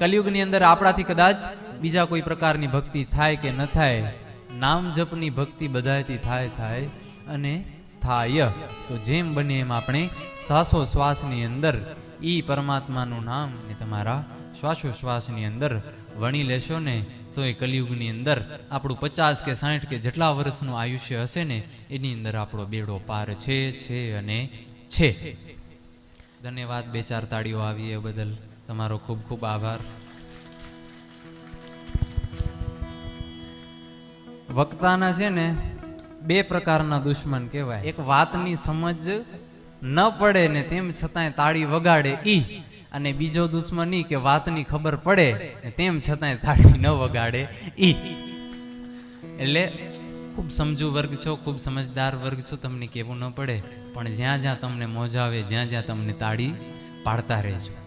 કલયુગની અંદર આપણાથી કદાચ બીજા કોઈ પ્રકારની ભક્તિ થાય કે ન થાય, નામ જપની ભક્તિ બધાયથી થાય થાય અને થાય. તો જેમ બને એમ આપણે શ્વાસો શ્વાસની અંદર ઈ પરમાત્માનું નામ ને તમારા શ્વાસોશ્વાસની અંદર વણી લેશો ને, તો એ કલયુગની અંદર આપણું પચાસ કે સાઠ કે જેટલા વર્ષનું આયુષ્ય હશે ને, એની અંદર આપણો બેડો પાર છે છે અને છે. ધન્યવાદ, બે ચાર તાળીઓ આવી એ બદલ. તમારો ખૂબ ખૂબ આભાર. વક્તાના છે ને, બે પ્રકારના દુશ્મન કહેવાય. એક વાતની સમજ ન પડે ને તેમ છતાંય તાળી વગાડે ઈ, અને બીજો દુશ્મન ઈ કે વાતની ખબર પડે ને તેમ છતાંય તાળી ન વગાડે ઈ. એટલે ખૂબ સમજુ વર્ગ છો, ખૂબ સમજદાર વર્ગ છો, તમને કહેવું ન પડે. પણ જ્યાં જ્યાં તમને મોજા આવે, જ્યાં જ્યાં તમને તાળી પાડતા રહેજો.